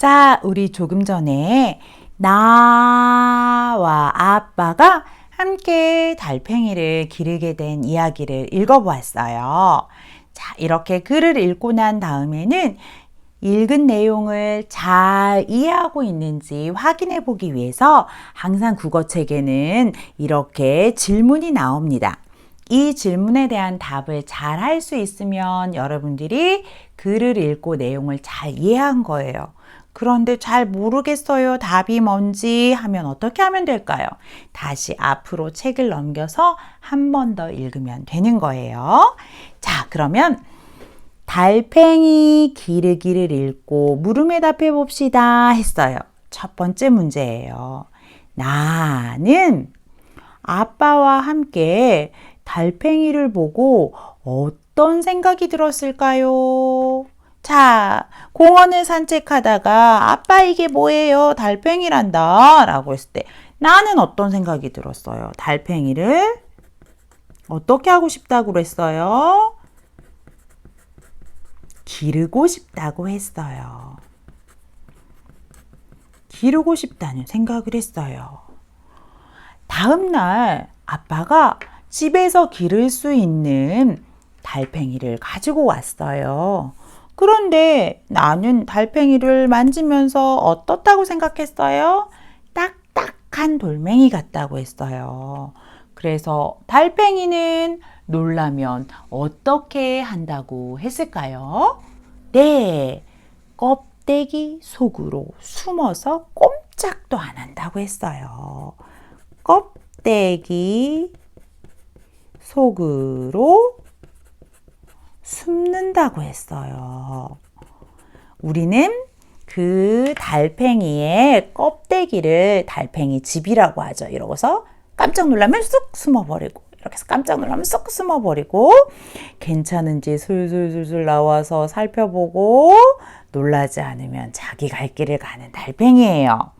자, 우리 조금 전에 나와 아빠가 함께 달팽이를 기르게 된 이야기를 읽어보았어요. 자, 이렇게 글을 읽고 난 다음에는 읽은 내용을 잘 이해하고 있는지 확인해 보기 위해서 항상 국어책에는 이렇게 질문이 나옵니다. 이 질문에 대한 답을 잘 할 수 있으면 여러분들이 글을 읽고 내용을 잘 이해한 거예요. 그런데 잘 모르겠어요. 답이 뭔지 하면 어떻게 하면 될까요? 다시 앞으로 책을 넘겨서 한 번 더 읽으면 되는 거예요. 자, 그러면 달팽이 기르기를 읽고 물음에 답해 봅시다 했어요. 첫 번째 문제예요. 나는 아빠와 함께 달팽이를 보고 어떤 생각이 들었을까요? 자, 공원을 산책하다가 아빠 이게 뭐예요? 달팽이란다. 라고 했을 때 나는 어떤 생각이 들었어요? 달팽이를 어떻게 하고 싶다고 그랬어요? 기르고 싶다고 했어요. 기르고 싶다는 생각을 했어요. 다음 날 아빠가 집에서 기를 수 있는 달팽이를 가지고 왔어요. 그런데 나는 달팽이를 만지면서 어떻다고 생각했어요? 딱딱한 돌멩이 같다고 했어요. 그래서 달팽이는 놀라면 어떻게 한다고 했을까요? 네, 껍데기 속으로 숨어서 꼼짝도 안 한다고 했어요. 껍데기 속으로 숨는다고 했어요. 우리는 그 달팽이의 껍데기를 달팽이 집이라고 하죠. 이러고서 깜짝 놀라면 쑥 숨어버리고 이렇게 해서 깜짝 놀라면 쏙 숨어버리고 괜찮은지 술술술술 나와서 살펴보고 놀라지 않으면 자기 갈 길을 가는 달팽이에요.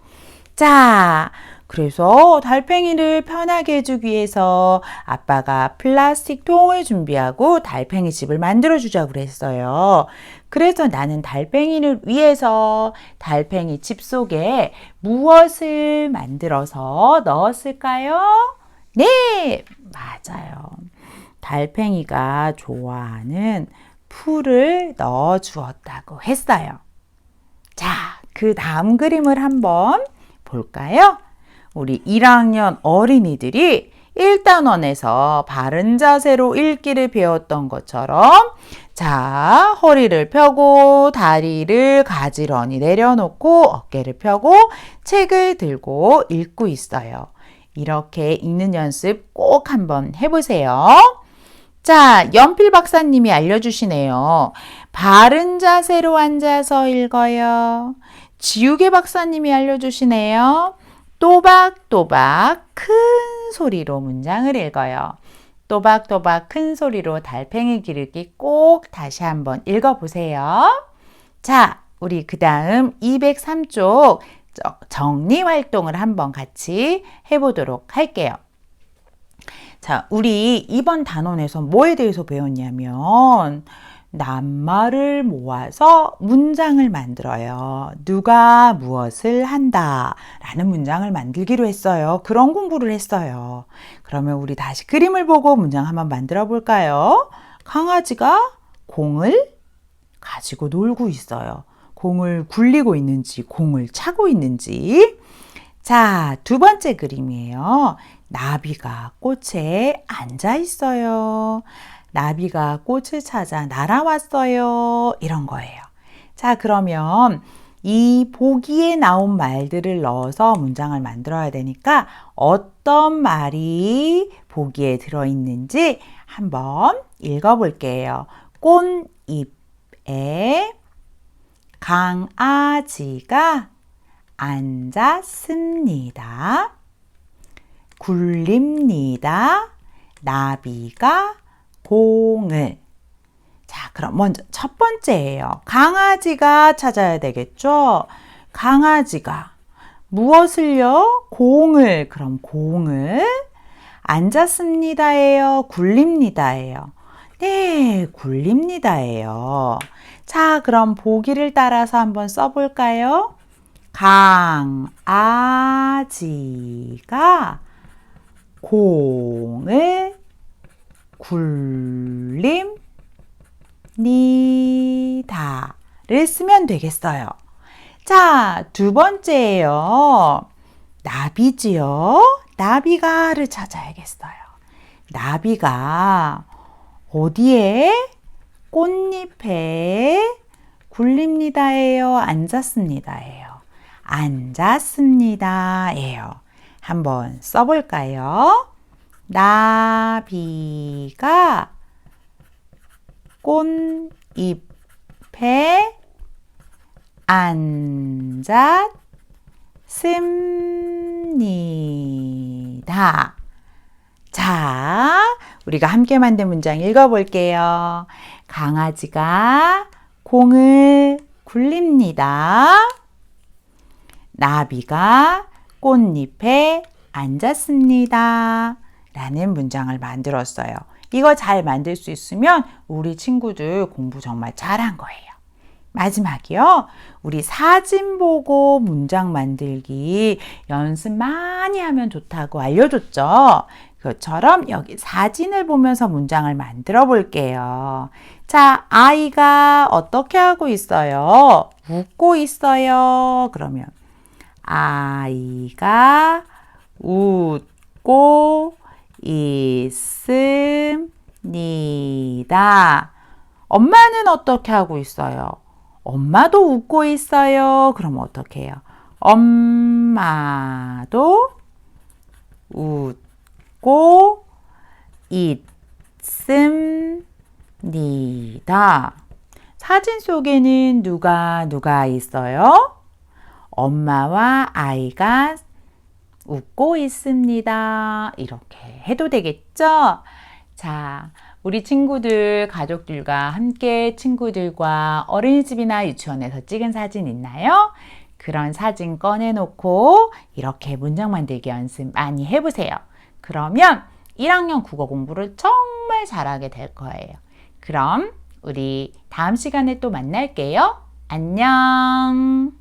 자, 그래서 달팽이를 편하게 해주기 위해서 아빠가 플라스틱 통을 준비하고 달팽이 집을 만들어 주자고 그랬어요. 그래서 나는 달팽이를 위해서 달팽이 집 속에 무엇을 만들어서 넣었을까요? 네, 맞아요. 달팽이가 좋아하는 풀을 넣어 주었다고 했어요. 자, 그 다음 그림을 한번 볼까요? 우리 1학년 어린이들이 1단원에서 바른 자세로 읽기를 배웠던 것처럼 자, 허리를 펴고 다리를 가지런히 내려놓고 어깨를 펴고 책을 들고 읽고 있어요. 이렇게 읽는 연습 꼭 한번 해보세요. 자, 연필 박사님이 알려주시네요. 바른 자세로 앉아서 읽어요. 지우개 박사님이 알려주시네요. 또박또박 큰 소리로 문장을 읽어요. 또박또박 큰 소리로 달팽이 기르기 꼭 다시 한번 읽어보세요. 자, 우리 그 다음 203쪽 정리 활동을 한번 같이 해보도록 할게요. 자, 우리 이번 단원에서 뭐에 대해서 배웠냐면, 낱말을 모아서 문장을 만들어요. 누가 무엇을 한다 라는 문장을 만들기로 했어요. 그런 공부를 했어요. 그러면 우리 다시 그림을 보고 문장 한번 만들어 볼까요? 강아지가 공을 가지고 놀고 있어요. 공을 굴리고 있는지, 공을 차고 있는지. 자, 두 번째 그림이에요. 나비가 꽃에 앉아 있어요. 나비가 꽃을 찾아 날아왔어요. 이런 거예요. 자, 그러면 이 보기에 나온 말들을 넣어서 문장을 만들어야 되니까 어떤 말이 보기에 들어있는지 한번 읽어볼게요. 꽃잎에 강아지가 앉았습니다. 굴립니다. 나비가 공을. 자, 그럼 먼저 첫 번째예요. 강아지가 찾아야 되겠죠? 강아지가 무엇을요? 공을. 그럼 공을 앉았습니다예요. 굴립니다예요. 네, 굴립니다예요. 자, 그럼 보기를 따라서 한번 써볼까요? 강아지가 공을 굴립니다를 쓰면 되겠어요. 자, 두 번째예요. 나비지요? 나비가를 찾아야겠어요. 나비가 어디에? 꽃잎에 굴립니다예요. 앉았습니다예요. 앉았습니다예요. 한번 써볼까요? 나비가 꽃잎에 앉았습니다. 자, 우리가 함께 만든 문장 읽어볼게요. 강아지가 공을 굴립니다. 나비가 꽃잎에 앉았습니다. 라는 문장을 만들었어요. 이거 잘 만들 수 있으면 우리 친구들 공부 정말 잘한 거예요. 마지막이요. 우리 사진 보고 문장 만들기 연습 많이 하면 좋다고 알려줬죠. 그것처럼 여기 사진을 보면서 문장을 만들어 볼게요. 자, 아이가 어떻게 하고 있어요? 웃고 있어요. 그러면 아이가 웃고 있습니다. 엄마는 어떻게 하고 있어요? 엄마도 웃고 있어요. 그럼 어떻게 해요? 엄마도 웃고 있습니다. 사진 속에는 누가 누가 있어요? 엄마와 아이가 웃고 있습니다. 이렇게 해도 되겠죠? 자, 우리 친구들, 가족들과 함께 친구들과 어린이집이나 유치원에서 찍은 사진 있나요? 그런 사진 꺼내놓고 이렇게 문장 만들기 연습 많이 해보세요. 그러면 1학년 국어 공부를 정말 잘하게 될 거예요. 그럼 우리 다음 시간에 또 만날게요. 안녕!